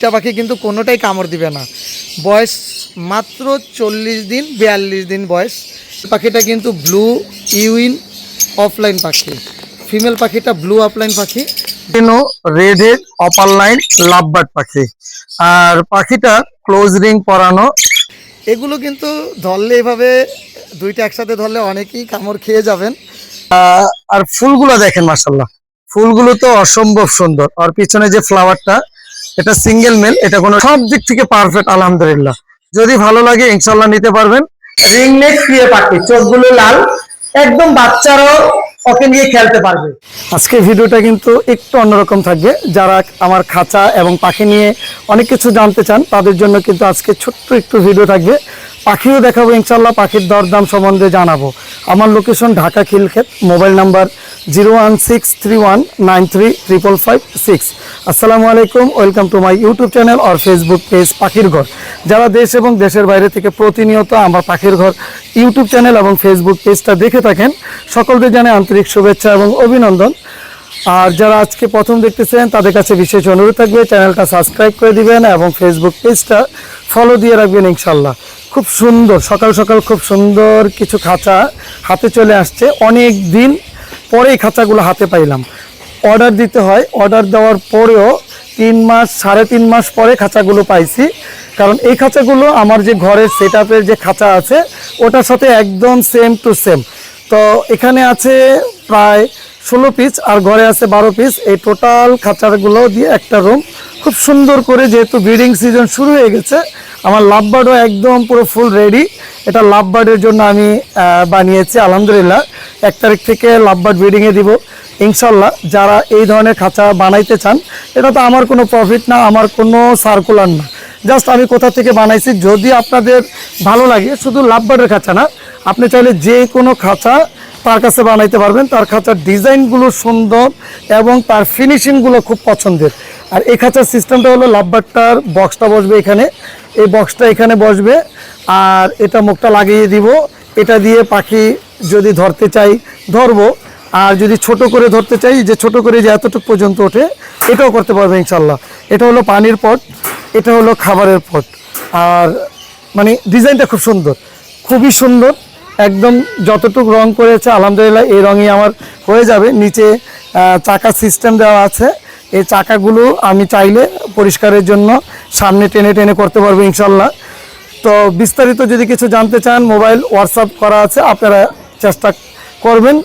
টিয়া পাখি কিন্তু কোনোটাই কামড় দিবে না। বয়স মাত্র চল্লিশ দিন বিয়াল্লিশ দিন বয়স। পাখিটা কিন্তু ব্লু ইউইন অফলাইন পাখি। ফিমেল পাখিটা ব্লু অফলাইন পাখি। Red head opaline lovebird পাখি। আর পাখিটা ক্লোজ রিং পরানো। এগুলো কিন্তু ধরলে এভাবে দুইটা একসাথে ধরলে অনেকেই কামড় খেয়ে যাবেন। আর ফুলগুলো দেখেন মার্শাল্লাহ ফুলগুলো তো অসম্ভব সুন্দর। আর পিছনে যে ফ্লাওয়ারটা এটা সিঙ্গেল মেল এটা কোনো সব দিক থেকে পারফেক্ট আলহামদুলিল্লাহ। যদি ভালো লাগে ইনশাল্লাহ নিতে পারবেন। রিং নেক প্রিয় পাখি চোখগুলো লাল একদম বাচ্চারাও ওকে নিয়ে খেলতে পারবে। আজকে ভিডিওটা কিন্তু একটু অন্যরকম থাকবে। যারা আমার খাঁচা এবং পাখি নিয়ে অনেক কিছু জানতে চান তাদের জন্য কিন্তু আজকে ছোট্ট একটু ভিডিও থাকবে। পাখিও দেখাবো ইনশাল্লাহ পাখির দরদাম সম্বন্ধে জানাব। আমার location Dhaka Khilkhet mobile number zero one six three one nine three triple five six. আসসালামু আলাইকুম welcome to my YouTube channel R Facebook page পাখির ঘর যারা দেশ এবং দেশের বাইরে থেকে প্রতিনিয়ত আমার পাখির ঘর ইউটিউব চ্যানেল এবং ফেসবুক পেজটা দেখে থাকেন সকলদের জানে আন্তরিক শুভেচ্ছা এবং অভিনন্দন। আর যারা আজকে প্রথম দেখতেছেন, তাদের কাছে বিশেষ অনুরোধ থাকবে, চ্যানেলটা সাবস্ক্রাইব করে দিবেন এবং ফেসবুক পেজটা ফলো দিয়ে রাখবেন ইনশাল্লাহ খুব সুন্দর, সকাল সকাল খুব সুন্দর কিছু খাঁচা হাতে চলে আসছে। অনেক দিন পরে এই খাঁচাগুলো হাতে পাইলাম। অর্ডার দিতে হয়। অর্ডার দেওয়ার পরেও তিন মাস, সাড়ে তিন মাস পরে খাঁচাগুলো পাইছি। কারণ এই খাঁচাগুলো আমার যে ঘরের সেট যে খাঁচা আছে, ওটার সাথে একদম সেম টু সেম তো এখানে আছে প্রায় ষোলো পিস আর ঘরে আছে বারো পিস এই টোটাল খাঁচাগুলো দিয়ে একটা রুম খুব সুন্দর করে যেহেতু ব্রিডিং সিজন শুরু হয়ে গেছে আমার লাভ বার্ডও একদম পুরো ফুল রেডি এটা লাভ বার্ডের জন্য আমি বানিয়েছি, আলহামদুলিল্লাহ। এক তারিখ থেকে লাভ বার্ড ব্রিডিংয়ে দিব ইনশাল্লাহ যারা এই ধরনের খাঁচা বানাইতে চান, এটা তো আমার কোনো প্রফিট না, আমার কোনো সার্কুলার না। জাস্ট আমি কোথা থেকে বানাইছি, যদি আপনাদের ভালো লাগে, শুধু লাভ বার্ডের খাঁচা না, আপনি চাইলে যে কোনো খাঁচা তার কাছে বানাইতে পারবেন। তার খাঁচার ডিজাইনগুলো সুন্দর এবং তার ফিনিশিংগুলো খুব পছন্দের। আর এই খাঁচার সিস্টেমটা হলো লাভবারটার বক্সটা বসবে এখানে। এই বক্সটা এখানে বসবে। আর এটা মুখটা লাগিয়ে দিব। এটা দিয়ে পাখি যদি ধরতে চাই, ধরবো। আর যদি ছোট করে ধরতে চাই, যে ছোট করে যে এতটুকু পর্যন্ত ওঠে, এটাও করতে পারবে ইনশাল্লাহ এটা হলো পানির পট, এটা হলো খাবারের পট। আর মানে ডিজাইনটা খুব সুন্দর, খুবই সুন্দর। একদম যতটুকু রং করেছে, আলহামদুলিল্লাহ এই রঙই আমার হয়ে যাবে। নিচে চাকা সিস্টেম দেওয়া আছে। এই চাকাগুলো আমি চাইলে পরিষ্কারের জন্য সামনে টেনে টেনে করতে পারব ইনশাল্লাহ। তো বিস্তারিত যদি কিছু জানতে চান, মোবাইল হোয়াটসঅ্যাপ করা আছে, আপনারা চেষ্টা করবেন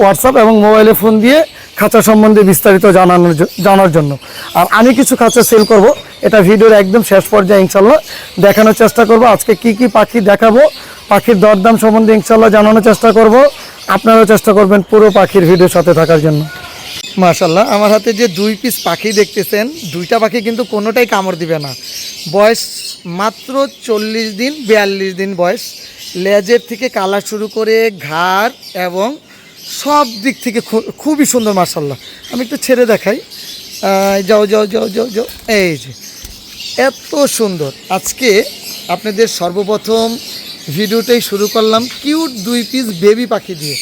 হোয়াটসঅ্যাপ এবং মোবাইলে ফোন দিয়ে খাঁচা সম্বন্ধে বিস্তারিত জানানোর জানার জন্য। আর আমি কিছু খাঁচা সেল করব, এটা ভিডিওর একদম শেষ পর্যায়ে ইনশাল্লাহ দেখানোর চেষ্টা করব। আজকে কি কি পাখি দেখাবো, পাখির দরদাম সম্বন্ধে ইনশাল্লাহ জানানোর চেষ্টা করব। আপনারাও চেষ্টা করবেন পুরো পাখির ভিডিওর সাথে থাকার জন্য। মাশাল্লাহ আমার হাতে যে দুই পিস পাখি দেখতেছেন, দুইটা পাখি কিন্তু কোনোটাই কামড় দিবে না। বয়স মাত্র চল্লিশ দিন, বিয়াল্লিশ দিন বয়স। লেজের থেকে কালার শুরু করে ঘাড় এবং সব দিক থেকে খুবই সুন্দর মার্শাল্লাহ আমি একটু ছেড়ে দেখাই। যাও যাও যাও যাও যাও। এই যে, এত সুন্দর। আজকে আপনাদের সর্বপ্রথম ভিডিওটাই শুরু করলাম কিউট দুই পিস বেবি পাখি দিয়ে।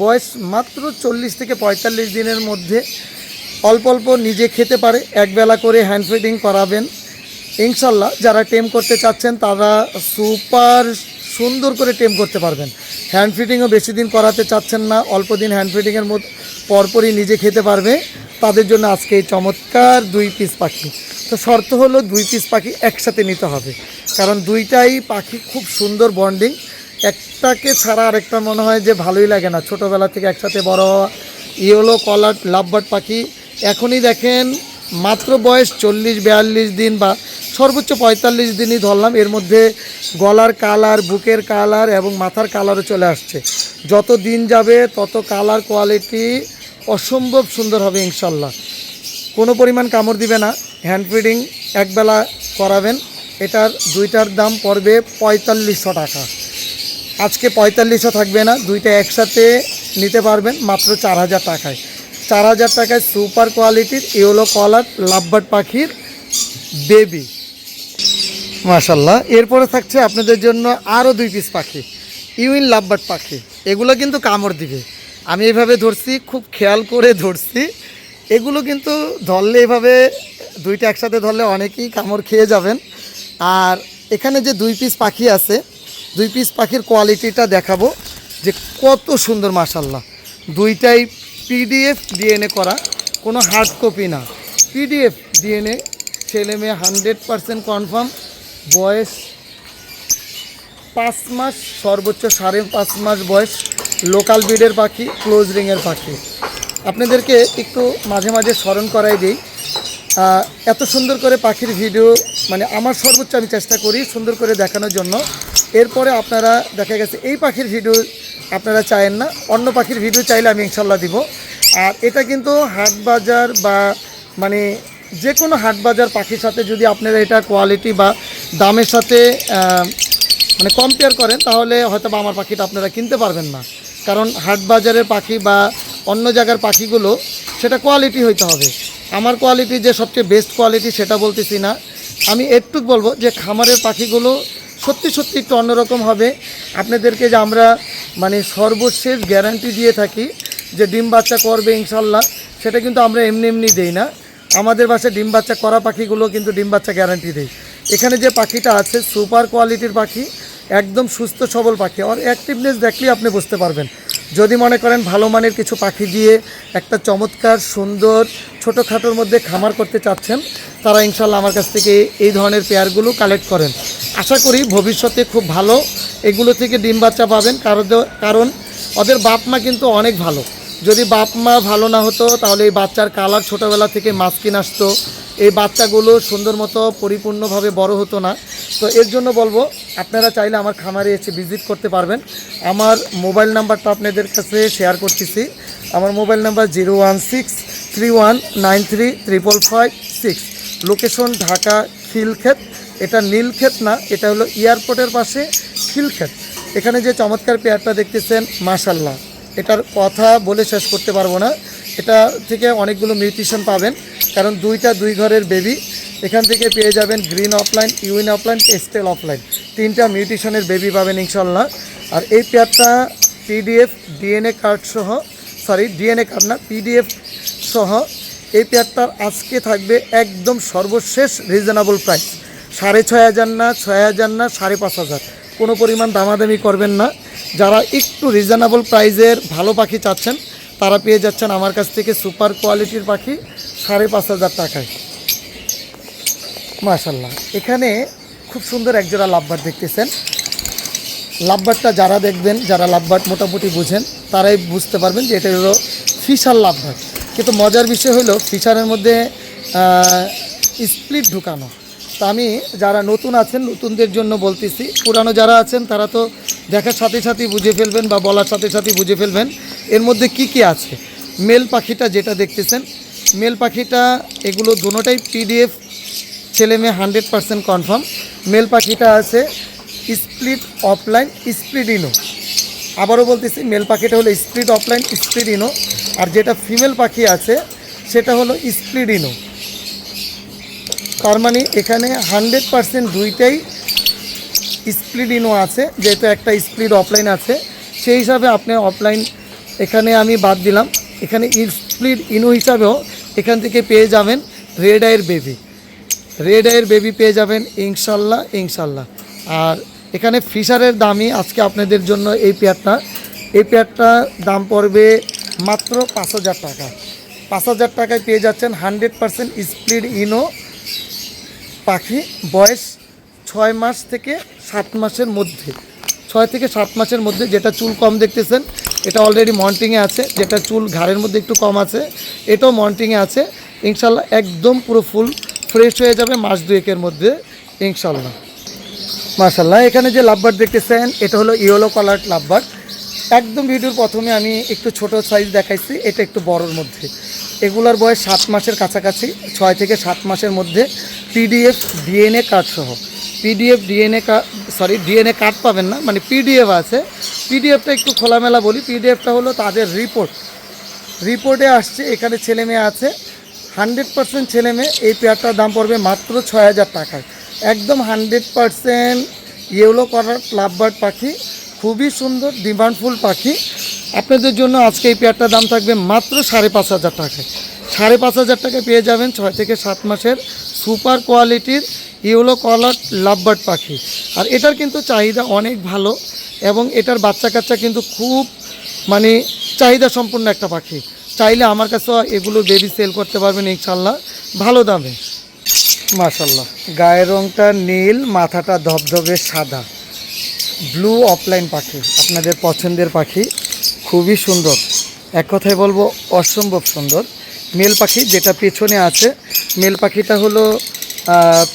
বয়স মাত্র চল্লিশ থেকে পঁয়তাল্লিশ দিনের মধ্যে অল্প অল্প নিজে খেতে পারে, একবেলা করে হ্যান্ড ফিডিং করাবেন। ইনশাল্লাহ যারা টেম করতে চাচ্ছেন, তারা সুপার সুন্দর করে টেম করতে পারবেন। হ্যান্ড ফিডিংও বেশি দিন করাতে চাচ্ছেন না, অল্প দিন হ্যান্ড ফিডিংয়ের মধ্যে পরপরই নিজে খেতে পারবে। তাদের জন্য আজকে এই চমৎকার দুই পিস পাখি। তো শর্ত হলো দুই পিস পাখি একসাথে নিতে হবে। কারণ দুইটাই পাখি খুব সুন্দর বন্ডিং একটাকে ছাড়া আরেকটা মনে হয় যে ভালোই লাগে না। ছোটোবেলা থেকে একসাথে বড় হওয়া, ইয়েলো কলার লাভবার্ড পাখি। এখনই দেখেন, মাত্র বয়স চল্লিশ, বিয়াল্লিশ দিন বা সর্বোচ্চ পঁয়তাল্লিশ দিনই ধরলাম। এর মধ্যে গলার কালার, বুকের কালার এবং মাথার কালারও চলে আসছে। যত দিন যাবে, তত কালার কোয়ালিটি অসম্ভব সুন্দর হবে ইনশাল্লাহ। কোনো পরিমাণ কামড় দিবে না। হ্যান্ড ফিডিং একবেলা করাবেন। এটার দুইটার দাম পড়বে পঁয়তাল্লিশশো টাকা। আজকে পঁয়তাল্লিশও থাকবে না, দুইটা একসাথে নিতে পারবেন মাত্র চার হাজার টাকায়। চার হাজার টাকায় সুপার কোয়ালিটির ইয়েলো কলার লাভবার্ড পাখির বেবি। মাশাল্লাহ এরপরে থাকছে আপনাদের জন্য আরও দুই পিস পাখি, ইউইন লাভবার্ড পাখি। এগুলো কিন্তু কামড় দিবে। আমি এভাবে ধরছি, খুব খেয়াল করে ধরছি। এগুলো কিন্তু ধরলে এভাবে দুইটা একসাথে ধরলে অনেকেই কামড় খেয়ে যাবেন। আর এখানে যে দুই পিস পাখি আছে দুই পিস পাখির কোয়ালিটিটা দেখাবো যে কত সুন্দর মাসাল্লাহ দুইটাই পিডিএফ ডিএনএ করা, কোনো হার্ড কপি না। পিডিএফ ডিএনএ ছেলে মেয়ে হান্ড্রেড পারসেন্ট কনফার্ম বয়স পাঁচ মাস, সর্বোচ্চ সাড়ে পাঁচ মাস বয়স লোকাল ব্রিডের পাখি ক্লোজ রিংয়ের পাখি। আপনাদেরকে একটু মাঝে মাঝে স্মরণ করাই দিই। এত সুন্দর করে পাখির ভিডিও মানে আমার সর্বোচ্চ আমি চেষ্টা করি সুন্দর করে দেখানোর জন্য। এরপরে আপনারা দেখা গেছে এই পাখির ভিডিও আপনারা চায়েন না, অন্য পাখির ভিডিও চাইলে আমি ইনশাল্লাহ দিব। আর এটা কিন্তু হাট বাজার বা মানে যে কোনো হাট বাজার পাখির সাথে যদি আপনারা এটা কোয়ালিটি বা দামের সাথে মানে কম্পেয়ার করেন, তাহলে হয়তো বা আমার পাখিটা আপনারা কিনতে পারবেন না। কারণ হাট বাজারের পাখি বা অন্য জায়গার পাখিগুলো, সেটা কোয়ালিটি হইতে হবে। আমার কোয়ালিটি যে সবচেয়ে বেস্ট কোয়ালিটি সেটা বলতেছি না। আমি একটু বলব যে খামারের পাখিগুলো সত্যি সত্যি একটু অন্যরকম হবে। আপনাদেরকে যে আমরা মানে সর্বশেষ গ্যারান্টি দিয়ে থাকি যে ডিম বাচ্চা করবে ইনশাল্লাহ, সেটা কিন্তু আমরা এমনি এমনি দেই না। আমাদের বাসায় ডিম বাচ্চা করা পাখিগুলো কিন্তু ডিম বাচ্চা গ্যারান্টি দেয়। এখানে যে পাখিটা আছে সুপার কোয়ালিটির পাখি, একদম সুস্থ সবল পাখি। আর অ্যাক্টিভনেস দেখলেই আপনি বুঝতে পারবেন। যদি মনে করেন ভালো মানের কিছু পাখি দিয়ে একটা চমৎকার, সুন্দর ছোটোখাটোর মধ্যে খামার করতে চাচ্ছেন, তারা ইনশাল্লাহ আমার কাছ থেকে এই ধরনের পেয়ারগুলো কালেক্ট করেন। আশা করি ভবিষ্যতে খুব ভালো এগুলো থেকে ডিম বাচ্চা পাবেন কারণ কারণ ওদের বাপ মা কিন্তু অনেক ভালো। যদি বাপ মা ভালো না হতো, তাহলে এই বাচ্চার কালার ছোটোবেলা থেকে মাস্কিন আসতো। এই বাচ্চাগুলো সুন্দর মতো পরিপূর্ণভাবে বড় হতো না। তো এর জন্য বলব, আপনারা চাইলে আমার খামারে এসে ভিজিট করতে পারবেন। আমার মোবাইল নাম্বারটা আপনাদের কাছে শেয়ার করতেছি। আমার mobile number zero one six three one nine three triple five six location Dhaka Khilkhet. এটা নীলক্ষেত না, এটা হলো এয়ারপোর্টের পাশে খিলক্ষেত। এখানে যে চমৎকার পেয়ারটা দেখতেছেন মাশাল্লাহ এটার কথা বলে শেষ করতে পারব না। এটা থেকে অনেকগুলো নিউট্রিশন পাবেন। কারণ দুইটা দুই ঘরের বেবি এখান থেকে পেয়ে যাবেন গ্রিন অফলাইন ইউইন অফলাইন টেস্টেল অফলাইন তিনটা মিউটিশনের বেবি পাবেন ইনশাল্লাহ। আর এই পেয়ারটা পিডিএফ ডিএনএ কার্ড সহ সরি ডিএনএ কার্ড না পিডিএফ সহ, এই পেয়ারটার আজকে থাকবে একদম সর্বশেষ রিজনেবল প্রাইস সাড়ে ছয় হাজার না, ছয় হাজার না, সাড়ে পাঁচ হাজার। কোনো পরিমাণ দামাদামি করবেন না। যারা একটু রিজনেবল প্রাইজের ভালো পাখি চাচ্ছেন, তারা পেয়ে যাচ্ছেন আমার কাছ থেকে সুপার কোয়ালিটির পাখি। সাড়ে পাঁচ হাজার টাকায়। মাশাল্লাহ এখানে খুব সুন্দর একজোড়া লাভবার দেখতেছেন। লাভবারটা যারা দেখবেন, যারা লাভবার মোটামুটি বুঝেন, তারাই বুঝতে পারবেন যে এটা হলো ফিশার লাভবার কিন্তু মজার বিষয় হলো, ফিশারের মধ্যে স্প্লিট ঢুকানো। তা আমি যারা নতুন আছেন, নতুনদের জন্য বলতেছি, পুরানো যারা আছেন, তারা তো দেখার সাথে সাথেই বুঝে ফেলবেন বা বলার সাথে সাথেই বুঝে ফেলবেন। এর মধ্যে কি কি আছে? মেল পাখিটা যেটা দেখতেছেন মেল পাখিটা, এগুলো দুটোটাই পিডিএফ ছেলে মেয়ে হান্ড্রেড পার্সেন্ট কনফার্ম মেল পাখিটা আছে স্প্লিট অফলাইন স্প্লিট ইনো আবারও বলতেছি, মেল পাখিটা হলো স্প্লিট অফলাইন স্প্লিট ইনো আর যেটা ফিমেল পাখি আছে, সেটা হলো স্প্লিট ইনো তার মানে এখানে হান্ড্রেড পার্সেন্ট দুইটাই স্প্লিট ইনো আছে, যেহেতু একটা স্প্লিট অফলাইন আছে। সেই হিসাবে আপনি অফলাইন এখানে আমি বাদ দিলাম। এখানে স্প্লিট ইনো হিসাবেও এখান থেকে পেয়ে যাবেন রেড আইয়ের বেবি রেড আইয়ের বেবি পেয়ে যাবেন ইনশাল্লাহ ইনশাল্লাহ। আর এখানে ফিশারের দামই আজকে আপনাদের জন্য এই পেয়ারটা। এই পেয়ারটার দাম পড়বে মাত্র পাঁচ হাজার টাকা। পাঁচ হাজার টাকায় পেয়ে যাচ্ছেন হান্ড্রেড পার্সেন্ট স্প্লিট ইনো পাখি বয়স ছয় মাস থেকে সাত মাসের মধ্যে। ছয় থেকে সাত মাসের মধ্যে যেটা চুল কম দেখতেছেন এটা অলরেডি মন্টিংয়ে আছে, যেটা চুল ঘাড়ের মধ্যে একটু কম আছে, এটাও মন্টিংয়ে আছে, ইনশাল্লাহ একদম পুরো ফুল ফ্রেশ হয়ে যাবে মাস দুয়েকের মধ্যে, ইনশাল্লাহ। মার্শাল্লাহ এখানে যে লাভবার্ড দেখতেছেন, এটা হলো ইয়েলো কালার লাভবার্ড একদম ভিডিওর প্রথমে আমি একটু ছোট সাইজ দেখাইছি, এটা একটু বড়র মধ্যে। এগুলার বয়স সাত মাসের কাছাকাছি, ছয় থেকে সাত মাসের মধ্যে পিডিএফ ডিএনএ কার্ড সহ। PDF DNA sorry DNA card পাবেন না মানে পিডিএফ আছে। পিডিএফটা একটু খোলামেলা বলি। পিডিএফটা হলো তাদের রিপোর্ট রিপোর্টে আসছে, এখানে ছেলে মেয়ে আছে। হান্ড্রেড পার্সেন্ট ছেলে মেয়ে, এই পেয়ারটার দাম পড়বে মাত্র ছয় হাজার টাকায়। একদম hundred percent yellow collar lovebird পাখি, খুবই সুন্দর, ডিমান্ডফুল পাখি। আপনাদের জন্য আজকে এই পেয়ারটার দাম থাকবে মাত্র সাড়ে পাঁচ হাজার টাকায়। সাড়ে পাঁচ হাজার টাকা পেয়ে যাবেন ছয় থেকে সাত মাসের সুপার কোয়ালিটির ইউলো কলার লাভবার্ড পাখি। আর এটার কিন্তু চাহিদা অনেক ভালো এবং এটার বাচ্চা কাচ্চা কিন্তু খুব মানে চাহিদা সম্পন্ন একটা পাখি। চাইলে আমার কাছে এগুলো বেবি সেল করতে পারবেন ইনশাল্লাহ ভালো দামে। মাশাল্লাহ গায়ের রংটা নীল, মাথাটা ধবধবে সাদা। ব্লু অফলাইন পাখি, আপনাদের পছন্দের পাখি। খুবই সুন্দর। এক কথায় বলব, অসম্ভব সুন্দর। মেল পাখি যেটা পেছনে আছে, মেল পাখিটা হলো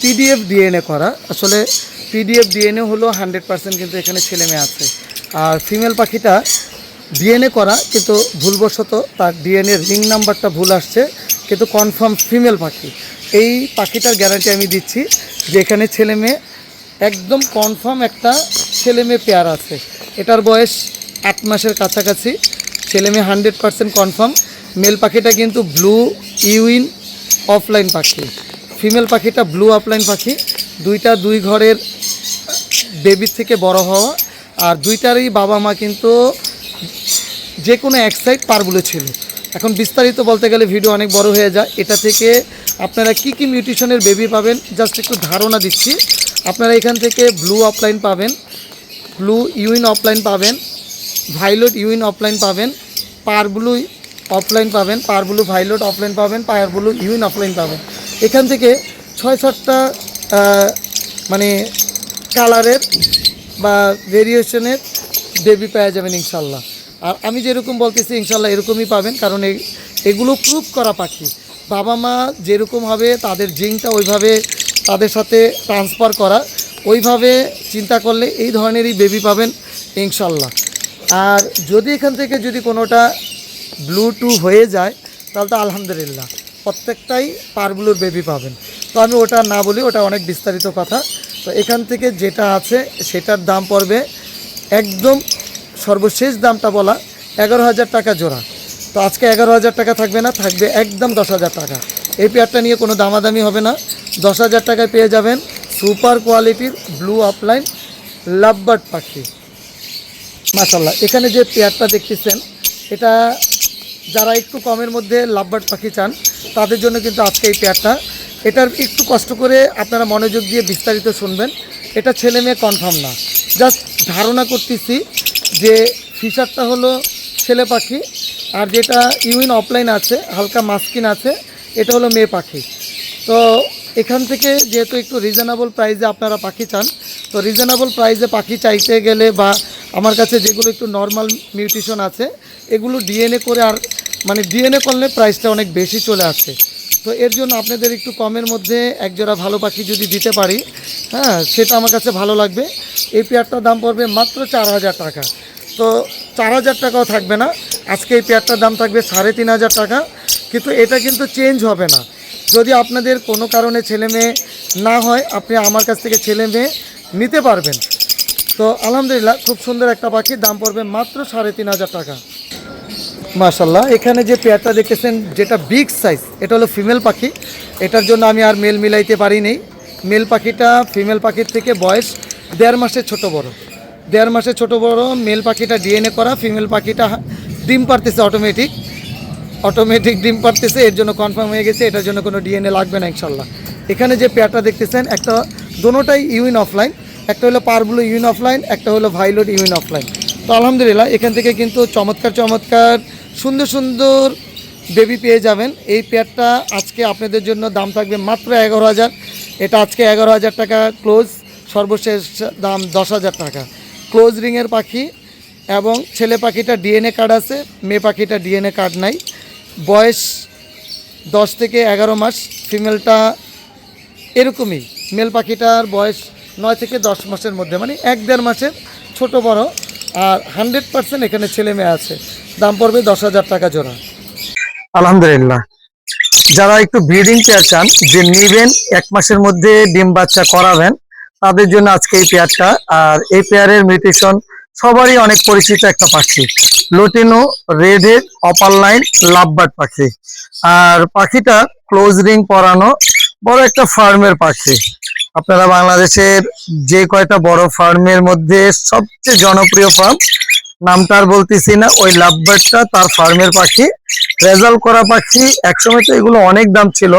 পিডিএফ ডিএনএ করা। আসলে পিডিএফ ডিএনএ হলো হান্ড্রেড পার্সেন্ট কিন্তু এখানে ছেলে মেয়ে আছে। আর ফিমেল পাখিটা ডিএনএ করা, কিন্তু ভুলবশত তার ডিএনএ রিং নাম্বারটা ভুল আসছে, কিন্তু কনফার্ম ফিমেল পাখি। এই পাখিটার গ্যারান্টি আমি দিচ্ছি যে এখানে ছেলে মেয়ে একদম কনফার্ম একটা ছেলে মেয়ে পেয়ার আছে। এটার বয়স এক মাসের কাছাকাছি। ছেলে মেয়ে হান্ড্রেড পার্সেন্ট কনফার্ম মেল পাখিটা কিন্তু ব্লু ইউইন অফলাইন পাখি। ফিমেল পাখিটা ব্লু আপলাইন পাখি। দুইটা দুই ঘরের বেবির থেকে বড় হওয়া। আর দুইটারই বাবা মা কিন্তু যে কোনো এক সাইড পারগুলো ছিল। এখন বিস্তারিত বলতে গেলে ভিডিও অনেক বড় হয়ে যায়। এটা থেকে আপনারা কি কি মিউটিশনের বেবি পাবেন, জাস্ট একটু ধারণা দিচ্ছি। আপনারা এখান থেকে ব্লু অফলাইন পাবেন, ব্লু ইউইন অফলাইন পাবেন, ভাইলট ইউইন অফলাইন পাবেন পার ব্লু অফলাইন পাবেন পার ব্লু ভাইলট অফলাইন পাবেন পায়ার ব্লু ইউইন অফলাইন পাবেন। এখান থেকে ছয় সাতটা মানে কালারের বা ভেরিয়েশনের বেবি পাওয়া যাবেন ইনশাল্লাহ। আর আমি যেরকম বলতেছি, ইনশাল্লাহ এরকমই পাবেন, কারণ এগুলো প্রুফ করা পাখি। বাবা মা যেরকম হবে, তাদের জিনটা ওইভাবে তাদের সাথে ট্রান্সফার করা। ওইভাবে চিন্তা করলে এই ধরনেরই বেবি পাবেন ইনশাল্লাহ। আর যদি এখান থেকে যদি কোনোটা ব্লু টু হয়ে যায়, তাহলে তো আলহামদুলিল্লাহ। প্রত্যেকটাই পারগুলোর বেবি পাবেন। তো আমি ওটা না বলি, ওটা অনেক বিস্তারিত কথা। তো এখান থেকে যেটা আছে, সেটার দাম পড়বে একদম সর্বশেষ দামটা বলা এগারো হাজার টাকা জোড়া। তো আজকে এগারো হাজার টাকা থাকবে না, থাকবে একদম দশ হাজার টাকা। এই পেয়ারটা নিয়ে কোনো দামাদামি হবে না। দশ হাজার টাকায় পেয়ে যাবেন সুপার কোয়ালিটির ব্লু অফলাইন লাভবার্ড পাখি। মাশাল্লাহ এখানে যে পেয়ারটা দেখতেছেন, এটা যারা একটু কমের মধ্যে লাভবার্ড পাখি চান তাদের জন্য কিন্তু আজকে এই পেয়ারটা এটার একটু কষ্ট করে আপনারা মনোযোগ দিয়ে বিস্তারিত শুনবেন। এটা ছেলে মেয়ে কনফার্ম না। জাস্ট ধারণা করতেছি যে ফিশারটা হলো ছেলে পাখি, আর যেটা ইউইন অফলাইন আছে, হালকা মাস্কিন আছে, এটা হলো মেয়ে পাখি। তো এখান থেকে যেহেতু একটু রিজনেবল প্রাইসে আপনারা পাখি চান, তো রিজনেবল প্রাইসে পাখি চাইতে গেলে বা আমার কাছে যেগুলো একটু নর্মাল মিউটিশন আছে, এগুলো ডিএনএ করে আর মানে ডিএনএ করলে প্রাইসটা অনেক বেশি চলে আসে। তো এর জন্য আপনাদের একটু কমের মধ্যে একজোড়া ভালো পাখি যদি দিতে পারি হ্যাঁ সেটা আমার কাছে ভালো লাগবে। এই পেয়ারটার দাম পড়বে মাত্র চার হাজার টাকা। তো চার হাজার টাকাও থাকবে না। আজকে এই পেয়ারটার দাম থাকবে সাড়ে তিন হাজার টাকা। কিন্তু এটা কিন্তু চেঞ্জ হবে না। যদি আপনাদের কোনো কারণে ছেলে মেয়ে না হয়, আপনি আমার কাছ থেকে ছেলে মেয়ে নিতে পারবেন। তো আলহামদুলিল্লাহ, খুব সুন্দর একটা পাখি, দাম পড়বে মাত্র সাড়ে তিন হাজার টাকা। মাশাল্লাহ এখানে যে পেয়ারটা দেখতেছেন, যেটা বিগ সাইজ এটা হলো ফিমেল পাখি। এটার জন্য আমি আর মেল মিলাইতে পারিনি মেল পাখিটা ফিমেল পাখির থেকে বয়স দেড় মাসের ছোট বড়। দেড় মাসের ছোট বড় মেল পাখিটা ডিএনএ করা ফিমেল পাখিটা ডিম পারতেছে অটোমেটিক অটোমেটিক ডিম পারতেছে, এর জন্য কনফার্ম হয়ে গেছে, এটার জন্য কোনো ডিএনএ লাগবে না ইনশাল্লাহ এখানে যে পেয়ারটা দেখতেছেন, একটা দোনোটাই ইউইন অফলাইন একটা হলো পারগুলো ইউইন অফলাইন একটা হলো ভাইলোট ইউইন অফলাইন তো আলহামদুলিল্লাহ, এখান থেকে কিন্তু চমৎকার চমৎকার, সুন্দর সুন্দর বেবি পেয়ে যাবেন। এই পেয়ারটা আজকে আপনাদের জন্য দাম থাকবে মাত্র এগারো হাজার। এটা আজকে এগারো হাজার টাকা ক্লোজ সর্বশেষ দাম দশ হাজার টাকা। ক্লোজ রিংয়ের পাখি এবং ছেলে পাখিটা ডিএনএ কার্ড আছে, মেয়ে পাখিটা ডিএনএ কার্ড নাই। বয়স দশ থেকে এগারো মাস ফিমেলটা এরকমই। মেল পাখিটার বয়স নয় থেকে দশ মাসের মধ্যে মানে এক দেড় মাসের ছোট বড়। আর হান্ড্রেড পার্সেন্ট এখানে ছেলে মেয়ে আছে। দাম পড়বে দশ হাজার টাকা জোড়া। আলহামদুলিল্লাহ। যারা একটু ব্রিডিং পেয়ার চান, যে নিবেন, এক মাসের মধ্যে ডিম বাচ্চা করাবেন, তাদের জন্য আজকে এই পেয়ারটা আর এই পেয়ারের মিউটেশন সবারই অনেক পরিচিত একটা পাখি। Lutino red head opaline lovebird পাখি। আর পাখিটা ক্লোজ রিং পরানো বড় একটা ফার্মের পাখি। আপনারা বাংলাদেশের যে কয়টা বড় ফার্মের মধ্যে সবচেয়ে জনপ্রিয় ফার্ম নামটা আর বলতেছি না, ওই লাভবার্ডটা তার ফার্মের পাখি। রেজাল্ট করা পাখি একসময় তো এগুলো অনেক দাম ছিল,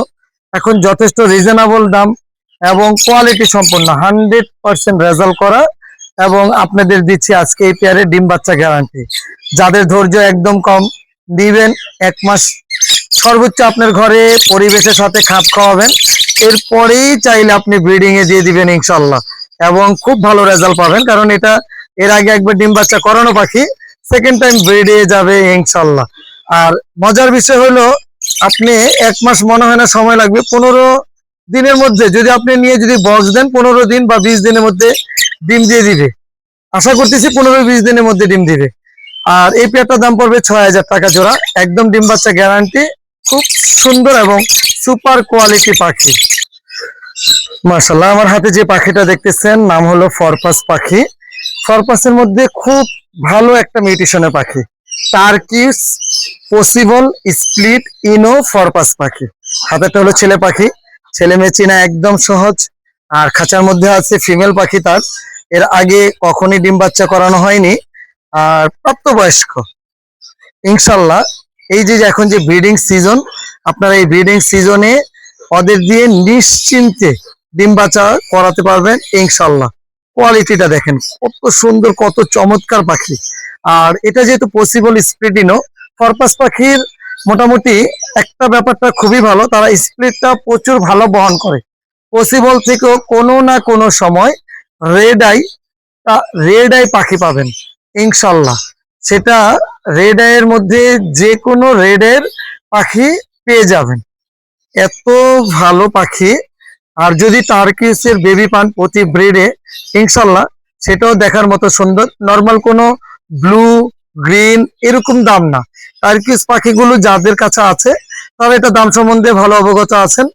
এখন যথেষ্ট রিজনেবল দাম এবং কোয়ালিটি সম্পন্ন হান্ড্রেড পার্সেন্ট রেজাল্ট করা এবং আপনাদের দিচ্ছি আজকে এই পেয়ারে ডিম বাচ্চা গ্যারান্টি যাদের ধৈর্য একদম কম, দিবেন এক মাস সর্বোচ্চ আপনার ঘরে পরিবেশের সাথে খাপ খাওয়াবেন। এরপরেই চাইলে আপনি ব্রিডিং এ দিয়ে দিবেন ইনশাল্লাহ। এবং খুব ভালো রেজাল্ট পাবেন, কারণ এটা এর আগে একবার ডিম বাচ্চা করানো পাখি সেকেন্ড টাইম ব্রিডে যাবে ইনশাল্লাহ। আর মজার বিষয় হলো, আপনি এক মাস মনে হয় না সময় লাগবে, পনেরো দিনের মধ্যে যদি আপনি নিয়ে যদি বক্স দেন, পনেরো দিন বা বিশ দিনের মধ্যে ডিম দিয়ে দিবে। আশা করতেছি পনেরো বিশ দিনের মধ্যে ডিম দিবে। আর এই পেয়ারটার দাম পড়বে ছয় হাজার টাকা জোড়া, একদম ডিম বাচ্চা গ্যারান্টি খুব সুন্দর এবং সুপার কোয়ালিটি পাখি। মার্শাল্লাহ আমার হাতে যে পাখিটা দেখতেছেন, নাম হলো ফরপাস পাখি। ফরপাসের মধ্যে খুব ভালো একটা মিউটেশনের পাখি। টার্কিস, পসিবল, স্প্লিট, ইনো ফরপাস পাখি। হাতেরটা হলো ছেলে পাখি। ছেলে মেয়ে চেনা একদম সহজ। আর খাঁচার মধ্যে আছে ফিমেল পাখি তার। এর আগে কখনই ডিম বাচ্চা করানো হয়নি। আর প্রাপ্তবয়স্ক। ইনশাল্লাহ এই যে এখন যে ব্রিডিং সিজন আপনারা এই ব্রিডিং সিজনে ওদের দিয়ে নিশ্চিন্তে ডিম বাচ্চা করাতে পারবেন ইনশাল্লাহ কোয়ালিটিটা দেখেন, কত সুন্দর, কত চমৎকার পাখি। আর এটা যেহেতু পসিবল স্প্লিটিনো ফরপাস পাখির মোটামুটি একটা ব্যাপারটা খুবই ভালো, তারা স্প্লিটটা প্রচুর ভালো বহন করে। পসিবল থেকেও কোনো না কোনো সময় রেড আই রেড আই পাখি পাবেন ইনশাল্লাহ সেটা রেড আইয়ের মধ্যে যে কোনো রেড এর পাখি পেয়ে যাবেন। এত ভালো পাখি। আর যদি টার্কিসের বেবি পান প্রতি ব্রিডে ইনশাল্লাহ সেটাও দেখার মতো সুন্দর। নর্মাল কোনো ব্লু গ্রিন এরকম দাম না। টার্কিস পাখিগুলো যাদের কাছে আছে, তারা এটা দাম সম্বন্ধে ভালো অবগত আছেন।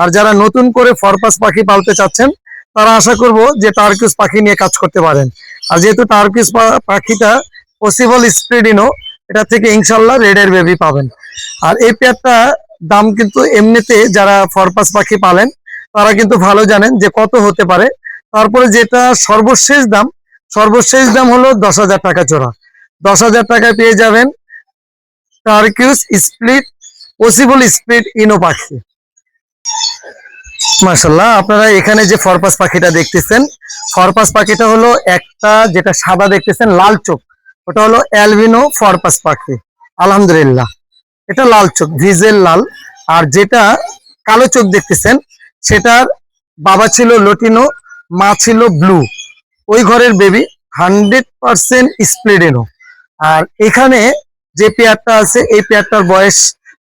আর যারা নতুন করে ফরপাস পাখি পালতে চাচ্ছেন, তারা আশা করব যে টার্কিস পাখি নিয়ে কাজ করতে পারেন। আর যেহেতু টার্কিস পাখিটা পসিবল স্প্রিডিনো এটা থেকে ইনশাল্লাহ রেডের বেবি পাবেন। আর এই পেয়ারটা দাম কিন্তু এমনিতে যারা ফরপাস পাখি পালেন, তারা কিন্তু ভালো জানেন যে কত হতে পারে। তারপরে যেটা সর্বশেষ দাম সর্বশেষ দাম হলো দশ হাজার টাকা জোড়া। দশ হাজার টাকায় পেয়ে যাবেন turquoise split possible split ino পাখি। মার্শাল্লাহ আপনারা এখানে যে ফরপাস পাখিটা দেখতেছেন ফরপাস পাখিটা হলো একটা যেটা সাদা দেখতেছেন, লাল চোখ। ওটা হলো অ্যালবিনো ফরপাস পাখি। আলহামদুলিল্লাহ। এটা লাল চোখ, ভিজেল লাল। আর যেটা কালো চোখ দেখতেছেন, সেটার বাবা ছিল লটিনো, মা ছিল ব্লু। ওই ঘরের baby hundred percent split ino. আর এখানে যে পেয়ারটা আছে, এই পেয়ারটার বয়স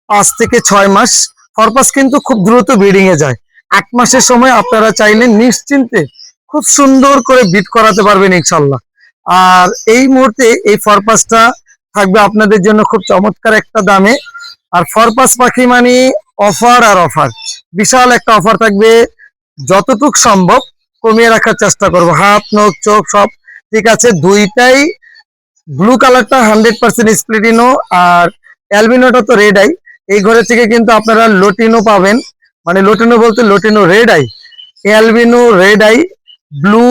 পাঁচ থেকে ছয় মাস। ফরপাস কিন্তু খুব দ্রুত এ যায়। আট মাসের সময় আপনারা চাইলে নিশ্চিন্তে খুব সুন্দর করে বিট করাতে পারবেন ইনশাল্লাহ। আর এই মুহূর্তে এই ফরপাসটা থাকবে আপনাদের জন্য খুব চমৎকার একটা দামে। আর ফরপাস পাখি মানে অফার আর অফার। বিশাল একটা অফার থাকবে। যতটুক সম্ভব কমিয়ে রাখার চেষ্টা করব। হাত, নখ, চোখ সব ঠিক আছে। দুইটাই ব্লু কালারটা হান্ড্রেড পার্সেন্ট স্প্লিটিনো আর অ্যালবিনোটা তো রেড আই এই ঘরে থেকে কিন্তু আপনারা লোটিনো পাবেন। মানে লোটিনো বলতে lutino red eye albino red eye blue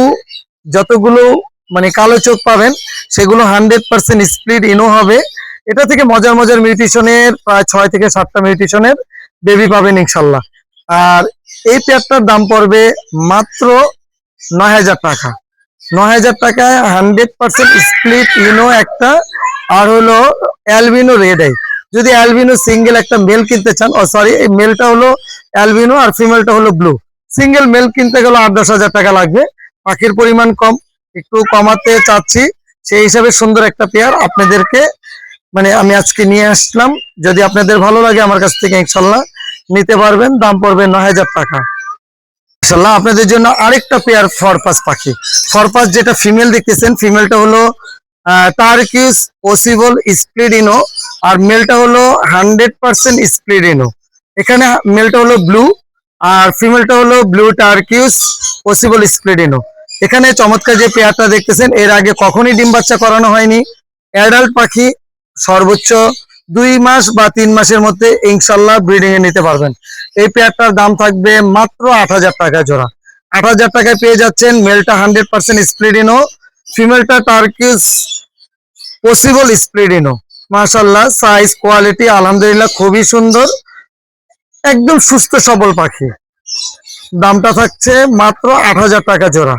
যতগুলো মানে কালো চোখ পাবেন, সেগুলো হান্ড্রেড পার্সেন্ট স্প্লিট ইনো হবে। এটা থেকে মজার মজার মিউটিশনের প্রায় ছয় থেকে সাতটা মিউটিশনের বেবি পাবেন ইনশাল্লাহ। আর এই পেয়ারটার দাম পড়বে মাত্র নয় হাজার টাকা। নয় হাজার টাকায় হান্ড্রেড পার্সেন্ট স্প্লিট ইনো একটা, আর হলো অ্যালবিনো রেড আই যদি অ্যালবিনো সিঙ্গেল একটা মেল কিনতে চান, ও সরি এই মেলটা হলো অ্যালবিনো আর ফিমেলটা হলো ব্লু সিঙ্গেল মেল কিনতে গেলে আট দশ হাজার টাকা লাগবে। পাখির পরিমাণ কম একটু কমাতে চাচ্ছি, সেই হিসাবে সুন্দর একটা পেয়ার আপনাদেরকে মানে আমি আজকে নিয়ে আসলাম। যদি আপনাদের ভালো লাগে আমার কাছ থেকে ইনশাল্লাহ নিতে পারবেন, দাম পড়বে নয় হাজার টাকা। ইনশাল্লাহ আপনাদের জন্য আরেকটা পেয়ার ফরপাস পাখি। ফরপাস যেটা ফিমেল দেখতেছেন, ফিমেলটা হলো টার্কিস পসিবল স্প্লিডিনো আর মেলটা হলো হান্ড্রেড পার্সেন্ট স্প্লিডিনো এখানে মেলটা হলো ব্লু, আর ফিমেলটা হলো ব্লু টার্কিউস পসিবল স্প্লিডিনো এখানে চমৎকার যে পেয়ারটা দেখতেছেন, এর আগে কখনই ডিম বাচ্চা করানো হয়নি। অ্যাডাল্ট পাখি সর্বোচ্চ দুই মাস বা তিন মাসের মধ্যে ইনশাল্লাহ ব্রিডিং এ নিতে পারবেন। এই পেয়ারটার দাম থাকবে মাত্র আট হাজার টাকা জোড়া। আট হাজার টাকায় পেয়ে যাচ্ছেন মেলটা হান্ড্রেড পার্সেন্ট স্প্লিডিনো ফিমেলটা টার্কিস পসিবল স্প্লিডিনো মাশাল্লাহ সাইজ কোয়ালিটি আলহামদুলিল্লাহ খুবই সুন্দর। একদম সুস্থ সবল পাখি। দামটা থাকছে মাত্র আট হাজার টাকা জোড়া।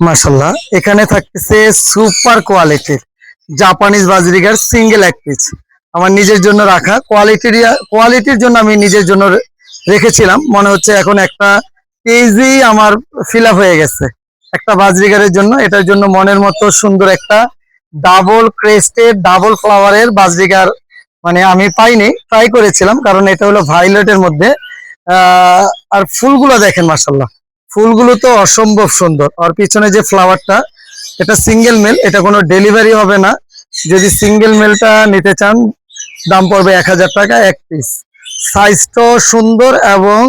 মাশাল্লাহ এখানে থাকতেছে সুপার কোয়ালিটির জাপানিজ বাজরিগার সিঙ্গেল এক পিস। আমার নিজের জন্য রাখা, কোয়ালিটির কোয়ালিটির জন্য আমি নিজের জন্য রেখেছিলাম। মনে হচ্ছে এখন একটা কেজি আমার ফিল হয়ে গেছে। একটা বাজরিগারের জন্য, এটার জন্য মনের মতো সুন্দর একটা ডাবল ক্রেস্টেড ডাবল ফ্লাওয়ারের বাজরিগার মানে আমি পাইনি ট্রাই করেছিলাম, কারণ এটা হলো ভাইলেটের মধ্যে আর ফুলগুলো দেখেন মাসাল্লাহ ফুলগুলো তো অসম্ভব সুন্দর। আর পিছনে যে ফ্লাওয়ারটা এটা সিঙ্গেল মেল এটা কোনো ডেলিভারি হবে না। যদি সিঙ্গেল মেলটা নিতে চান, দাম পড়বে এক হাজার টাকা এক পিস সাইজটাও সুন্দর এবং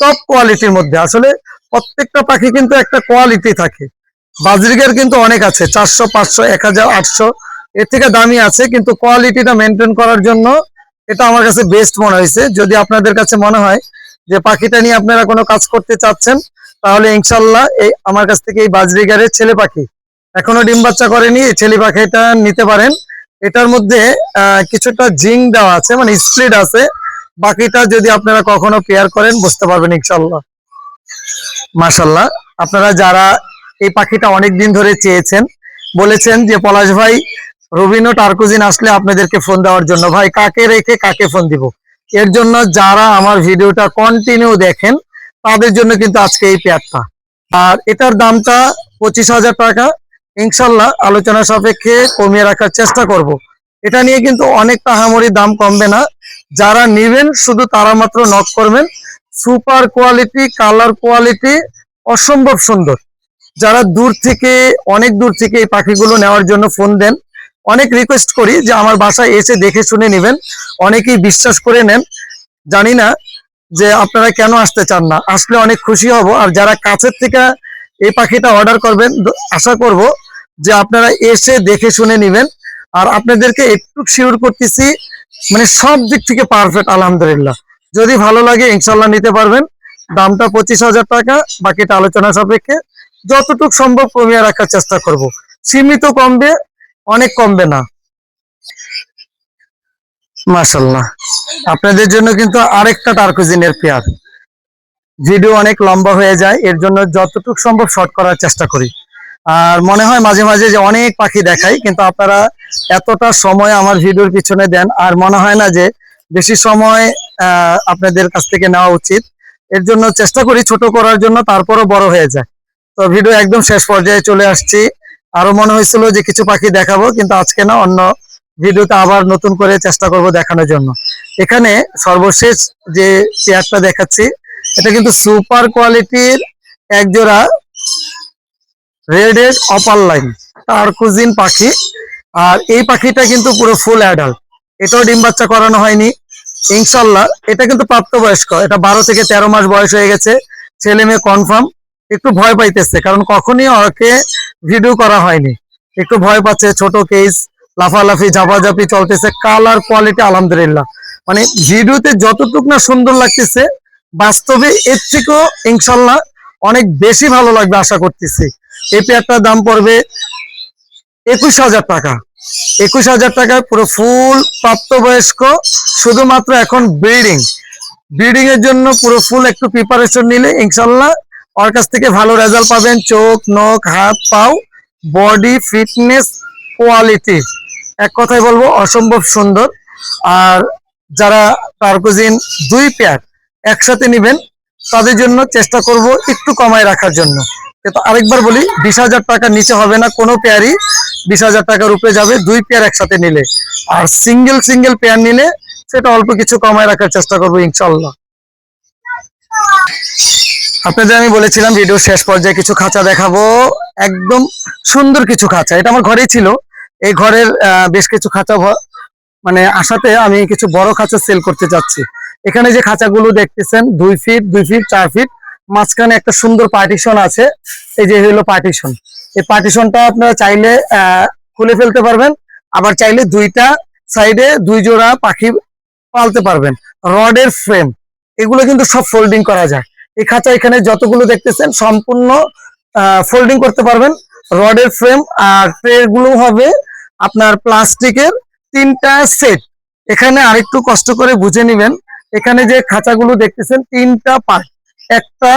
টপ কোয়ালিটির মধ্যে। আসলে প্রত্যেকটা পাখি কিন্তু একটা কোয়ালিটি থাকে। বাজরিকের কিন্তু অনেক আছে, চারশো, পাঁচশো, এক হাজার, আটশো। এর থেকে দামি আছে, কিন্তু কোয়ালিটিটা মেনটেন করার জন্য এটা আমার কাছে বেস্ট মনে হয়েছে। যদি আপনাদের কাছে মনে হয় যে পাখিটা নিয়ে আপনারা কোনো কাজ করতে চাচ্ছেন তাহলে ইনশাল্লাহ এই আমার কাছ থেকে এই বাজরিগারের ছেলে পাখি। এখনও ডিম বাচ্চা করেনি, এই ছেলে পাখিটা নিতে পারেন। এটার মধ্যে কিছুটা জিং দেওয়া আছে মানে স্প্লিট আছে। বাকিটা যদি আপনারা কখনো পেয়ার করেন, বুঝতে পারবেন ইনশাল্লাহ মাশাল্লাহ আপনারা যারা এই পাখিটা অনেক দিন ধরে চেয়েছেন, বলেছেন যে, পলাশ ভাই, রবিনো টার্কুজিন আসলে আপনাদেরকে ফোন দেওয়ার জন্য। ভাই, কাকে রেখে কাকে ফোন দিব? এর জন্য যারা আমার ভিডিওটা কন্টিনিউ দেখেন তাদের জন্য কিন্তু আজকে এই পেয়ারটা। আর এটার দামটা পঁচিশ হাজার টাকা। ইনশাল্লাহ আলোচনা সাপেক্ষে কমিয়ে রাখার চেষ্টা করব। এটা নিয়ে কিন্তু অনেক তাহামরি দাম কমবে না। যারা নেবেন, শুধু তারা মাত্র নক করবেন। সুপার কোয়ালিটি, কালার কোয়ালিটি অসম্ভব সুন্দর। যারা দূর থেকে, অনেক দূর থেকে এই পাখিগুলো নেওয়ার জন্য ফোন দেন, অনেক রিকোয়েস্ট করি যে আমার বাসায় এসে দেখে শুনে নেবেন। অনেকেই বিশ্বাস করে নেন। জানি না যে আপনারা কেন আসতে চান না? আসলে অনেক খুশি হব। আর যারা কাছের থেকে এই পাখিটা অর্ডার করবেন আশা করব যে আপনারা এসে দেখে শুনে নেবেন। আর আপনাদেরকে একটু শিওর করতেছি মানে সব দিক থেকে পারফেক্ট আলহামদুলিল্লাহ। যদি ভালো লাগে, ইনশাল্লাহ নিতে পারবেন। দামটা পঁচিশ হাজার টাকা, বাকিটা আলোচনা সাপেক্ষে। যতটুকু সম্ভব কমিয়ে রাখার চেষ্টা করব। সীমিত কমবে, অনেক কমবে না। মাশাল্লাহ আপনাদের জন্য কিন্তু আরেকটা টার্কুজিনের পেয়ার। ভিডিও অনেক লম্বা হয়ে যায়, এর জন্য যতটুকু সম্ভব শর্ট করার চেষ্টা করি। আর মনে হয় মাঝে মাঝে যে অনেক পাখি দেখাই, কিন্তু আপনারা এতটা সময় আমার ভিডিওর পিছনে দেন, আর মনে হয় না যে বেশি সময় আপনাদের কাছ থেকে নেওয়া উচিত। এর জন্য চেষ্টা করি ছোট করার জন্য, তারপরও বড় হয়ে যায়। তো ভিডিও একদম শেষ পর্যায়ে চলে আসছি। আরও মনে হয়েছিল যে কিছু পাখি দেখাবো, কিন্তু আজকে না, অন্য ভিডিওতে আবার নতুন করে চেষ্টা করব দেখানোর জন্য। এখানে সর্বশেষ যে চেয়ারটা দেখাচ্ছি, এটা কিন্তু সুপার কোয়ালিটির এক জোড়া রেডেড অপার লাইন টার্কুজিন পাখি। আর এই পাখিটা কিন্তু পুরো ফুল অ্যাডাল্ট এটাও ডিম বাচ্চা করানো হয়নি। ইনশাল্লাহ এটা কিন্তু প্রাপ্তবয়স্ক, এটা বারো থেকে তেরো মাস বয়স হয়ে গেছে, ছেলে মেয়ে কনফার্ম একটু ভয় পাইতেছে, কারণ কখনই ওকে ভিডিও করা হয়নি। একটু ভয় পাচ্ছে, ছোট কেস লাফালাফি, ঝাপাঝাপি চলতেছে কালার কোয়ালিটি আলহামদুলিল্লাহ। মানে ভিডিওতে যতটুকু না সুন্দর লাগতেছে, বাস্তবে এর থেকেও ইনশাল্লাহ অনেক বেশি ভালো লাগবে আশা করতেছি। এই পেয়ারটার দাম পড়বে একুশ হাজার টাকা। একুশ হাজার টাকায় পুরো ফুল প্রাপ্তবয়স্ক, শুধুমাত্র এখন ব্রিডিং ব্রিডিং এর জন্য পুরো ফুল একটু প্রিপারেশন নিলে ইনশাল্লাহ ওর কাছ থেকে ভালো রেজাল্ট পাবেন। চোখ, নখ, হাত, পাও বডি ফিটনেস কোয়ালিটি এক কথায় বলব, অসম্ভব সুন্দর। আর যারা টার্কোজিন দুই পেয়ার একসাথে নেবেন, তাদের জন্য চেষ্টা করব একটু কমায় রাখার জন্য। আরেকবার বলি, বিশ হাজার টাকার নিচে হবে না, কোনো পেয়ারই বিশ হাজার টাকার উপরে যাবে দুই পেয়ার একসাথে নিলে। আর সিঙ্গেল সিঙ্গেল পেয়ার নিলে সেটা অল্প কিছু কমায় রাখার চেষ্টা করব ইনশাল্লাহ আপনাদের আমি বলেছিলাম ভিডিও শেষ পর্যায়ে কিছু খাঁচা দেখাবো। একদম সুন্দর কিছু খাঁচা। এটা আমার ঘরেই ছিল। এই ঘরের বেশ কিছু খাঁচা মানে আসাতে আমি কিছু বড় খাঁচা সেল করতে চাচ্ছি এখানে যে খাঁচাগুলো দেখতেছেন, দুই ফিট দুই ফিট চার ফিট মাঝখানে একটা সুন্দর পার্টিশন আছে। এই যে হলো পার্টিশন এই পার্টিশনটা আপনারা চাইলে খুলে ফেলতে পারবেন। আবার চাইলে দুইটা সাইডে দুই জোড়া পাখি পালতে পারবেন। রডের ফ্রেম এগুলো কিন্তু সব ফোল্ডিং করা যায়। এই খাঁচা এখানে যতগুলো দেখতেছেন, সম্পূর্ণ ফোল্ডিং করতে পারবেন। রডের ফ্রেম আর ট্রে গুলো হবে আপনার প্লাস্টিকের তিনটা সেট। এখানে আরেকটু কষ্ট করে বুঝে নেবেন। এখানে যে খাঁচাগুলো দেখতেছেন, তিনটা পার্ট। একটা,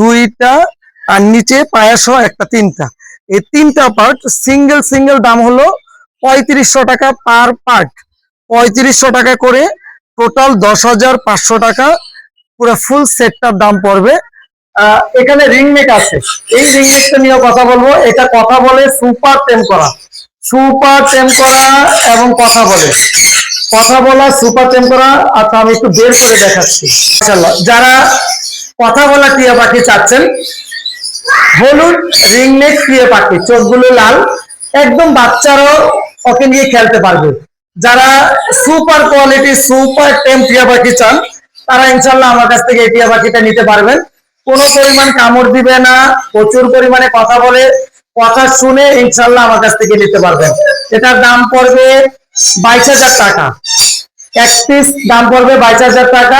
দুইটা, আর নিচে পায়া সহ একটা তিনটা। এই তিনটা পার্ট সিঙ্গেল সিঙ্গেল দাম হলো পঁয়ত্রিশশো টাকা পার পার্ট। পঁয়ত্রিশশো টাকা করে টোটাল দশ হাজার পাঁচশো টাকা পুরো ফুল সেটটার দাম পড়বে। এখানে রিং নেক আছে। এই রিং নেকটা নিয়ে কথা বলব। এটা কথা বলে সুপার টেম করা সুপার টেম করা এবং কথা বলে। কথা বলা, সুপার টেম করা আর তা আমি একটু বের করে দেখাচ্ছি। যারা কথা বলা টিয়া পাখি চাচ্ছেন, হলুদ রিং নেক টিয়া পাখি, চোখগুলো লাল, একদম বাচ্চারাও ওকে নিয়ে খেলতে পারবে। যারা সুপার কোয়ালিটি, সুপার টেম টিয়া পাখি চান, তারা ইনশাল্লাহ আমার কাছ থেকে এই টিয়া পাখিটা নিতে পারবেন। কোনো পরিমাণ কামড় দিবে না, প্রচুর পরিমাণে কথা বলে কথা শুনে ইনশাল্লাহ আমার কাছ থেকে নিতে পারবেন। এটার দাম পড়বে বাইশ হাজার টাকা। এক পিস দাম পড়বে বাইশ হাজার টাকা।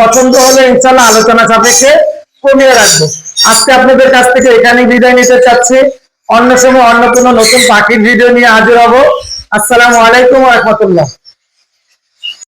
পছন্দ হলে ইনশাল্লাহ আলোচনা সাপেক্ষে কমিয়ে রাখব। আজকে আপনাদের কাছ থেকে এখানে বিদায় নিতে চাচ্ছি। অন্য সময় অন্য কোনো নতুন পাখির ভিডিও নিয়ে হাজির হব। আসসালামু আলাইকুম রহমতুল্লাহ।